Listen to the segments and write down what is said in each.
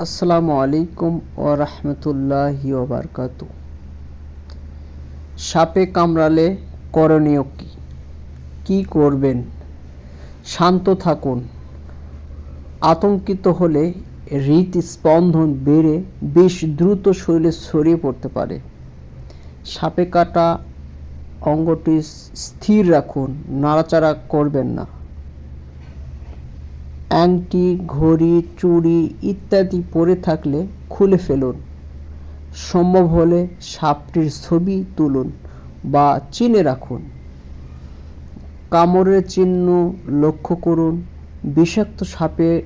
আসসালামু আলাইকুম ও রহমতুল্লাহি ওবরকাত সাপে কামড়ালে করণীয় কি? কী করবেন? শান্ত থাকুন। আতঙ্কিত হলে হৃদস্পন্দন বেড়ে বেশ দ্রুত শরীরে ছড়িয়ে পড়তে পারে। সাপে কাটা অঙ্গটি স্থির রাখুন, নাড়াচাড়া করবেন না। আংটি, ঘড়ি, চুড়ি ইত্যাদি পরে থাকলে খুলে ফেলুন। সম্ভব হলে সাপটির ছবি তুলুন বা চিনে রাখুন। কামড়ের চিহ্ন লক্ষ্য করুন। বিষাক্ত সাপে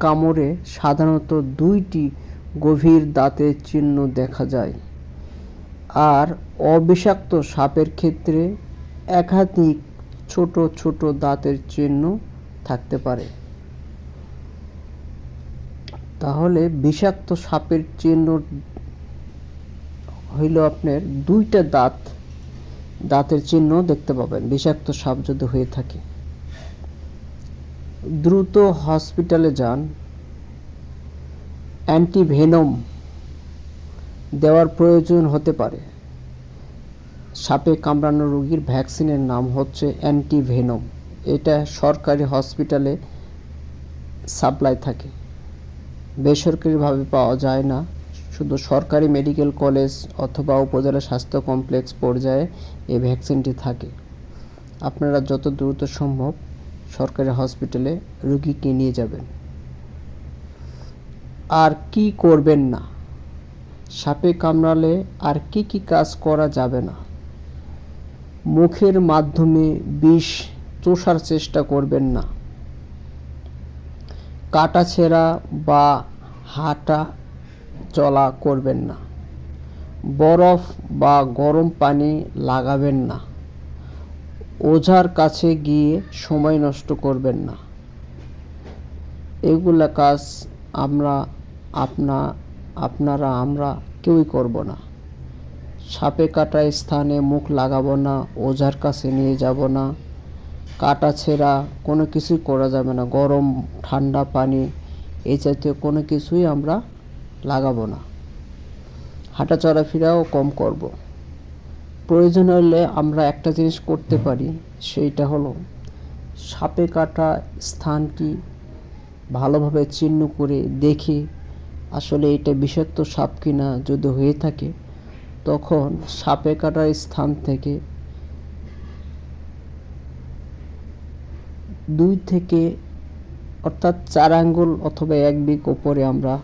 কামড়ে সাধারণত দুইটি গভীর দাঁতের চিহ্ন দেখা যায়। আর অবিষাক্ত সাপের ক্ষেত্রে একাধিক ছোট ছোট দাঁতের চিহ্ন থাকতে পারে। তাহলে বিষাক্ত সাপের চিহ্ন হইল আপনার দুইটা দাঁত। দাঁতের চিহ্ন দেখতে পাবেন। বিষাক্ত সাপ যদি হয়ে থাকে। দ্রুত হসপিটালে যান। অ্যান্টিভেনম দেওয়ার প্রয়োজন হতে পারে। সাপে কামড়ানো রোগীর ভ্যাকসিনের নাম হচ্ছে অ্যান্টিভেনম। এটা সরকারি হসপিটালে সাপ্লাই থাকে। বেসরকারিভাবে পাওয়া যায় না। শুধু সরকারি মেডিকেল কলেজ অথবা উপজেলা স্বাস্থ্য কমপ্লেক্স পর্যায়ে এই ভ্যাকসিনটি থাকে। আপনারা যত দ্রুত সম্ভব সরকারি হসপিটালে রুগীকে নিয়ে যাবেন। আর কি করবেন না? সাপে কামড়ালে আর কি কি কাজ করা যাবে না? মুখের মাধ্যমে বিষ চোষার চেষ্টা করবেন না। কাটা ছেঁড়া বা হাঁটা চলা করবেন না। বরফ বা গরম পানি লাগাবেন না। ওঝার কাছে গিয়ে সময় নষ্ট করবেন না। এগুলা কাজ আমরা আপনা, আপনারা, আমরা কেউই করব না। সাপে কাটা স্থানে মুখ লাগাবো না, ওঝার কাছে নিয়ে যাব না। কাটা ছেঁড়া, কোনো কিছুই করা যাবে না গরম, ঠান্ডা পানি এই জাতীয় কোনো কিছুই আমরা লাগাবো না হাঁটা চলাফেরাও কম করব। প্রয়োজন হলে আমরা একটা জিনিস করতে পারি, সেইটা হলো সাপে কাটা স্থানটি ভালোভাবে চিহ্ন করে দেখে আসলে এটা বিষাক্ত সাপ কিনা যদি হয়ে থাকে, তখন সাপে কাটার স্থান থেকে দুই থেকে অর্থাৎ চার আঙ্গুল অথবা এক বিক ওপরে আমরা